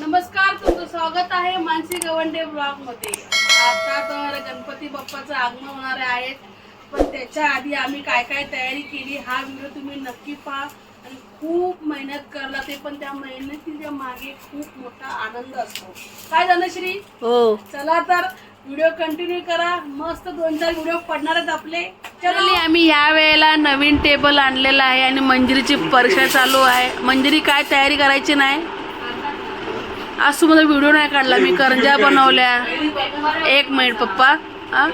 नमस्कार तुमचं स्वागत आहे मानसी गवंडे ब्लॉगमध्ये. आता तर गणपती बाप्पाचं आगमन होणार आहेत पण त्याच्या आधी आम्ही काय काय तयारी केली हा व्हिडिओ तुम्ही नक्की पहा. आणि खूप मेहनत करला ते पण त्या मेहनतीच्या मागे खूप मोठा आनंद असतो. काय झालं श्री? हो. चला तर व्हिडिओ कंटिन्यू करा. मस्त दोन चार व्हिडिओ पडणार आहेत आपले. चलो. आम्ही ह्या वेळेला नवीन टेबल आणलेला आहे आणि मंजिरीची परीक्षा चालू आहे. मंजिरी काय तयारी करायची नाही? आज तुम्हाला व्हिडिओ नाही काढला. मी करंजा बनवल्या. एक मिनिट पप्पा. हा?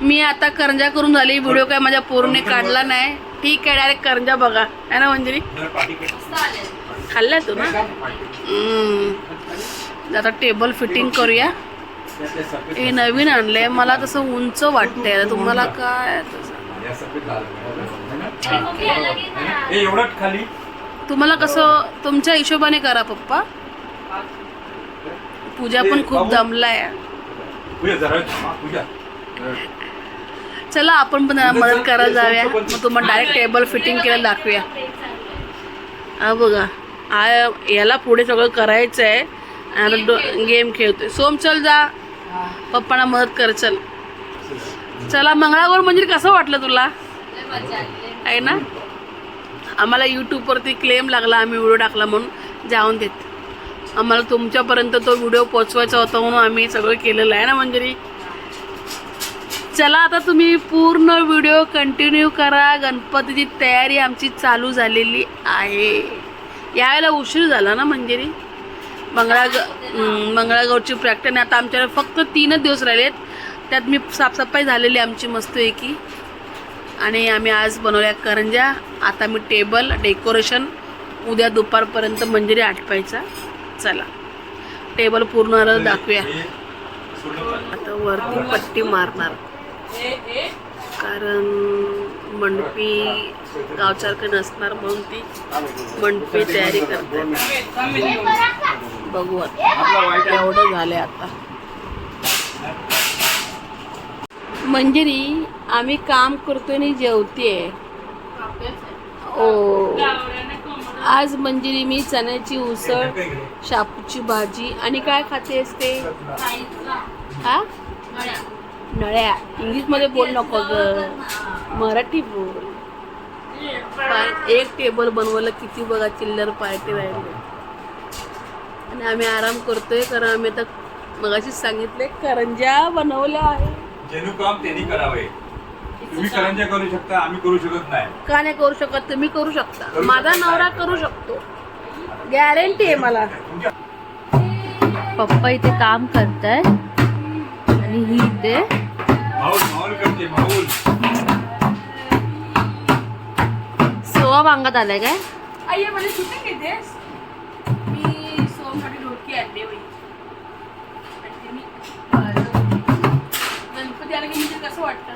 मी आता करंजा करून झाली. व्हिडिओ काय माझ्या पोरूने काढला नाही. ठीक आहे डायरेक्ट करंजा बघा. है ना मंजिरी? खाल्ल्या तू ना. आता टेबल फिटिंग करूया. हे नवीन आणलंय. मला तसं उंच वाटतंय. तुम्हाला काय तुम्हाला कसं तुमच्या हिशोबाने करा पप्पा. पूजा पण खूप दमलाय. पूजा जरा पूजा. चला आपण पण त्याला मदत करायला जाऊया. मग तुम्हाला डायरेक्ट टेबल फिटिंग केलं दाखवूया. हा बघा. हा याला पुढे सगळं करायचं आहे आणि गेम खेळतोय. सोम चल जा. पप्पांना मदत कर चल. चला मंगळागौर मंदिर कसं वाटलं तुला? आहे ना? आम्हाला यूट्यूबवरती क्लेम लागला आम्ही व्हिडिओ टाकला म्हणून. जाऊन देत. आम्हाला तुमच्यापर्यंत तो व्हिडिओ पोचवायचा होता म्हणून आम्ही सगळं केलेलं आहे ना मंजिरी? चला आता तुम्ही पूर्ण व्हिडिओ कंटिन्यू करा. गणपतीची तयारी आमची चालू झालेली आहे. यावेळेला उशीर झाला ना मंजिरी? मंगळाग मंगळागौरची प्रॅक्टिस आता आमच्याकडे फक्त तीनच दिवस राहिलेत त्यात मी साफसफाई झालेली आमची मस्तपैकी. आणि आम्ही आज बनवल्या करंज्या. आता मी टेबल डेकोरेशन उद्या दुपारपर्यंत मंजिरी आटपायचा. चला. टेबल पूर्ण आलं दाखवूया. आता वरती पट्टी मारणार. कारण मंडपी गावसारखं नसणार म्हणून ती मंडपी तयारी करते. बघू आता. एवढं झालंय आता. मंजिरी आम्ही काम करतोय आणि जेवतेय. ओ आज मंजिरी मी चण्याची उसळ शापूची भाजी. आणि काय खातेस ते? हा? नळ्या. इंग्लिशमध्ये बोल नको ग. मराठी बोल. पाय एक टेबल बनवलं किती बघा चिल्लर पार्टी राहिले. आणि आम्ही आराम करतोय कारण आम्ही आता मगाशीच सांगितले करंज्या बनवल्या आहे काम त्यांनी करावे. तुम्ही करंजा करू शकता आम्ही करू शकत नाही. का नाही करू शकत? तुम्ही करू शकता. माझा नवरा करू शकतो. गॅरंटी आहे मला. पप्पा इथे काम करताय. आणि ही इथे माऊल माऊल करते माऊल सोवा मागत आलाय काय? आई मला शूटिंग घेतेस मी सोमसाठी ढोटकी आणली बाई. आणि ते मी गणपती आले की म्हणजे कसं वाटतं?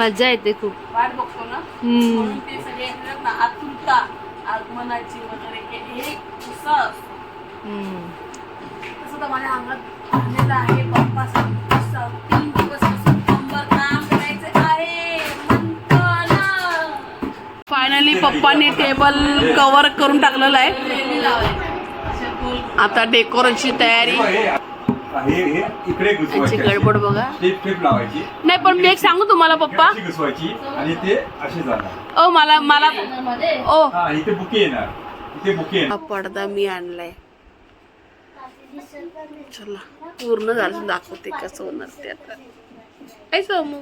मजा येते खूप. वाट बघतो ना? हम्म. म्हणून ते सगळे येतात ना आतुरता आगमनाची वगैरे हे एक उत्साह असतो. हम्म. तसं तर माझ्या अंगात आलेलं आहे तीन दिवस कंबर काम करायचं आहे. फायनली पप्पांनी टेबल कव्हर करून टाकलेलं आहे. आता डेकोरेशनची तयारी. त्यांची गडबड बघा. टेप टेप लावायची. नाही पण मी एक सांगू तुम्हाला पप्पा. आणि ते असे जाणार. ओ मला मला ओ. हा इथे बुके येणार. इथे बुके येणार. हा पडदा मी आणलाय. चला पूर्ण झालं दाखवते कसं होणार ते आता. काय समू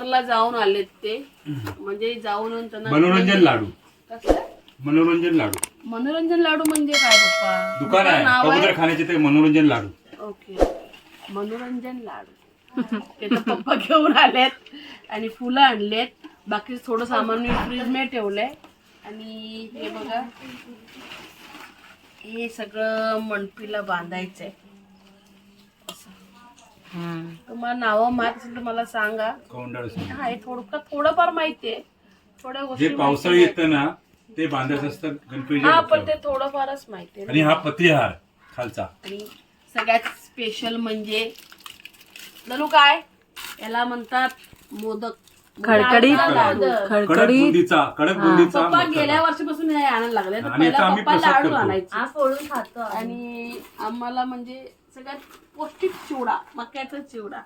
कलरला जाऊन आलेत ते. म्हणजे जाऊन त्यांना मनोरंजन लाडू. कसलं? मनोरंजन लाडू. मनोरंजन लाडू म्हणजे काय पप्पा? दुकान आहे. नाव आहे? कबूतर खाण्याचे ते मनोरंजन लाडू. ओके. मनोरंजन लाडू. ते तर पप्पा घेऊन आलेत आणि फुलं आणलेत. बाकी थोडं सामान मी फ्रीजमध्ये ठेवलंय. आणि हे बघा. हे सगळं मणपीला बांधायचंय. तुम्हाला नावं माहीत असेल तर मला सांगा कौंडाळ. हा हे थोडं थोडंफार माहितीये थोड्या गोष्टी जे पावसाळी माहिती येतं ना ते बांधायचं असतं नाही. गणपतीच्या हा पण ते डोक्यावर. थोडंफारच माहितीये आणि हा पत्रीहार खालचा आणि सगळ्यात स्पेशल म्हणजे नलू काय याला म्हणतात मोदक खडखडीत लाडू. कडक खडखडीत बुंदीचा कडक बुंदीचा पप्पा. गेल्या वर्षीपासून हे आणायला लागले तर आणि पहिला आता आम्ही पप्पा प्रसाद लाडू करतो. आणायचे फोडून खातो आणि आम्हाला म्हणजे सगळ्यात पौष्टिक चिवडा मक्याचा चिवडा.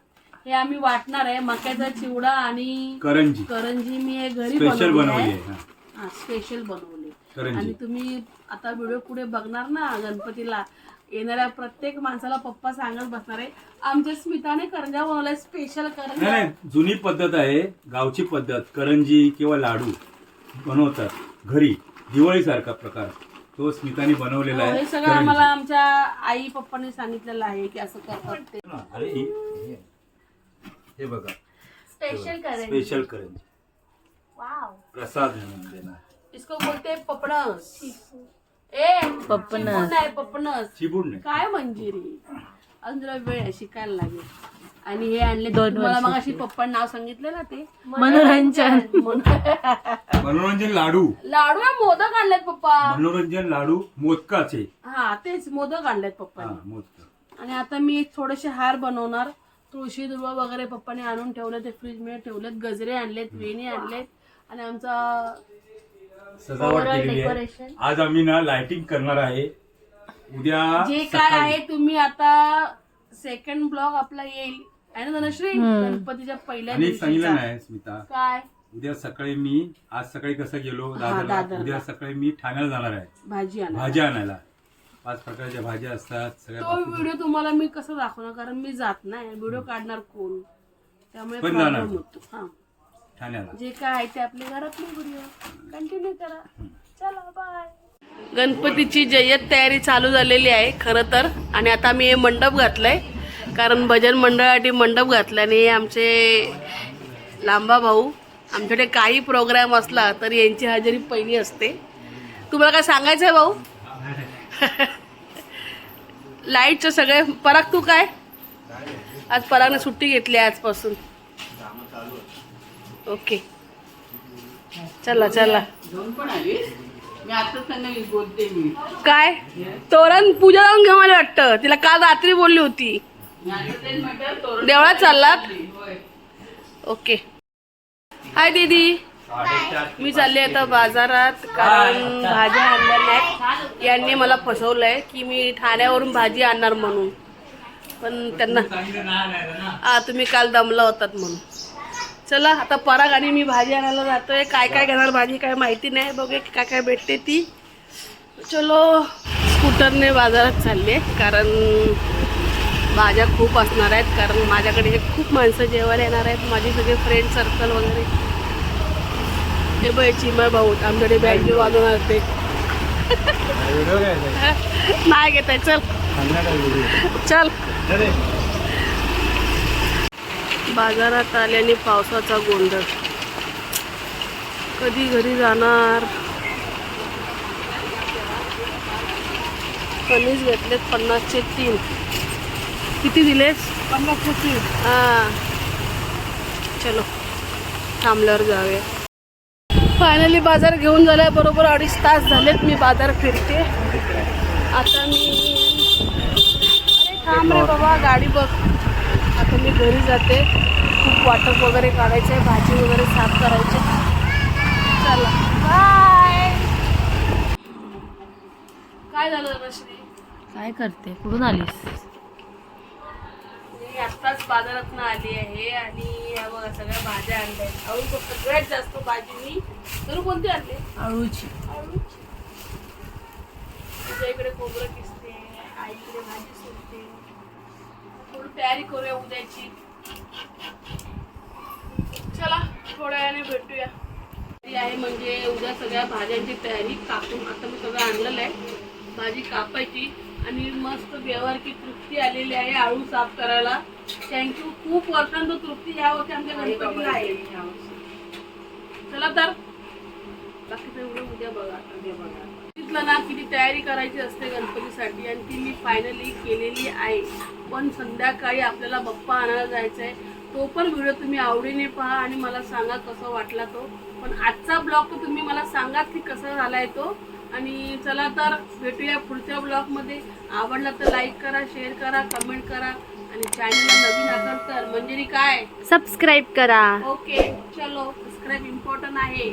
हे आम्ही वाटणार आहे मक्याचा चिवडा आणि करंजी. करंजी मी हे घरी स्पेशल बनवली बनवली आहे आहे हा. स्पेशल बनवली करंजी. आणि तुम्ही आता व्हिडिओ पुढे बघणार ना गणपतीला. येणाऱ्या प्रत्येक माणसाला पप्पा सांगत बसणार आहे आमच्या स्मिताने करंजा बनवलाय स्पेशल नाही करंजा. नाही जुनी पद्धत आहे गावची पद्धत. करंजी किंवा लाडू बनवतात घरी. दिवाळी सारखा प्रकार. तो स्मिताने बनवलेला हो, आहे. हे सगळं. आम्हाला आमच्या आई पप्पाने सांगितलेलं आहे की असं करतात ते. अरे हे- हे- हे बघा. स्पेशल करेन स्पेशल करंजी वाव प्रसाद म्हणून देणार. इसको बोलते पपणस ए नाही पपणस चिबूड नाही. काय मंजिरी. अजून तुला वेळ आहे शिकायला लागेल. आणि हे आणले दोन तुम्हाला मग. अशी पप्पा नाव सांगितलं ना ते. मनोरंजन. मनोरंजन. लाडू. लाडू ना मोदक आणलेत पप्पा. मनोरंजन लाडू मोदकाचे. हा तेच मोदक आणलेत हा पप्पाने मोदक. आणि आता मी एक थोडेसे हार बनवणार. तुळशी दुर्वा वगैरे पप्पाने आणून ठेवले ते फ्रीजमध्ये ठेवलेत. गजरे आणलेत वेणी आणलेत. आणि आमचा सजावट केलेली आहे. आज आम्ही ना लाइटिंग करणार आहे. उद्या जे काय. आहे तुम्ही आता सेकंड ब्लॉग आपला येईल. आहे ना धनश्री? गणपतीच्या पहिल्या आणि सांगितलं दिवशीचा. नाही स्मिता. काय? उद्या सकाळी मी आज सकाळी कसं गेलो दादरला दादरला. उद्या सकाळी मी ठाण्याला जाणार आहे. भाजी आणा भाज्या आणायला. पाच प्रकारच्या भाज्या असतात सगळ्या तो बाकी- व्हिडिओ तुम्हाला मी कसं दाखवणार? कारण मी जात नाही. व्हिडिओ काढणार कोण? त्यामुळे पण जाणार. होतो. हा. ठाण्याला. जे काय आहे ते आपल्या घरातले व्हिडिओ. कंटिन्यू करा. चला बाय गणपतीची जय्यत तयारी चालू झालेली आहे खरं तर. आणि आता मी हे मंडप घातलंय. कारण भजन मंडळासाठी मंडप घातला आणि आमचे लांबा भाऊ आमच्याकडे काही प्रोग्राम असला तर यांची हजेरी पहिली असते. तुम्हाला काय सांगायचं आहे भाऊ लाईटचं सगळे पराग तू काय? आज परागने सुट्टी घेतली आजपासून. ओके चला चला. काय? तोरण पूजा लावून मला वाटतं. तिला काल रात्री बोलली होती. देवळात चाललात? ओके. हाय दीदी. मी चालले आता बाजारात कारण भाज्या आणल्या नाहीत यांनी मला फसवलंय की मी ठाण्यावरून भाजी आणणार म्हणून. पण त्यांना हा तुम्ही काल दमला होतात म्हणून. चला आता पराग आणि मी भाजी आणायला जातोय. काय काय घेणार भाजी काय माहिती नाही. बघूया की काय काय भेटते ती. चलो स्कूटरने बाजारात चालले कारण भाज्या खूप असणार आहेत कारण माझ्याकडे हे खूप माणसं जेवायला येणार आहेत. माझे सगळे फ्रेंड सर्कल वगैरे. हे बघ चिमय भाऊ आमच्याकडे बँड वाजवणार ते. नाही घेत आहे चल. चल. बाजारात आल्याने पावसाचा गोंधळ. कधी घरी जाणार? कमीच घेतलेत पन्नासचे तीन. किती दिलेस पन्नासचे तीन हां. चलो थांबल्यावर जाऊया. फायनली बाजार घेऊन झाल्याबरोबर अडीच तास झालेत मी बाजार फिरते. आता मी अरे थांब रे बाबा गाडी बघ. आता मी घरी जाते. खूप वाटप वगैरे काढायचं आहे भाजी वगैरे साफ करायची. चला बाय काय झालं रश्मी? काय करते? कुठून आलीस? मी आत्ताच बाजारातनं आली आहे आणि या बघा सगळ्या भाज्या आणल्या आहेत. अळू सगळ्यात जास्त भाजी मी तर कोणती आणली? अळूची. अळूची. तुझ्या इकडे खोबरं किसते आईकडे भाजी सुटते थोडी तयारी करूया उद्याची. चला थोड्या वेळाने भेटूया. ती आहे म्हणजे उद्या सगळ्या भाज्यांची तयारी कापून आता मी सगळं आणलेलं आहे. भाजी कापायची. आणि मस्त व्यवहारची तृप्ती आलेली आहे आळू साफ करायला. थँक्यू खूप वर्षांतो तृप्ती ह्या वर्षी आमच्या गणपतीला आहे. चला तर. बाकीचं एवढं उद्या बघा उद्या बघा. ना किती तयारी करायची असते गणपतीसाठी आणि ती मी फायनली केलेली आहे. पण संध्याकाळी आपल्याला बाप्पा आणायला जायचं आहे तो पण व्हिडिओ तुम्ही आवडीने पहा आणि मला सांगा कसा वाटला तो. पण आजचा ब्लॉग तर तुम्ही मला सांगा की कसा झालाय तो. आणि चला तर भेटूया पुढच्या ब्लॉगमध्ये आवडला तर लाईक करा शेअर करा कमेंट करा. आणि चॅनलला नवीन असाल तर म्हणजे काय? सबस्क्राईब करा. ओके चलो. सबस्क्राईब इम्पॉर्टंट आहे.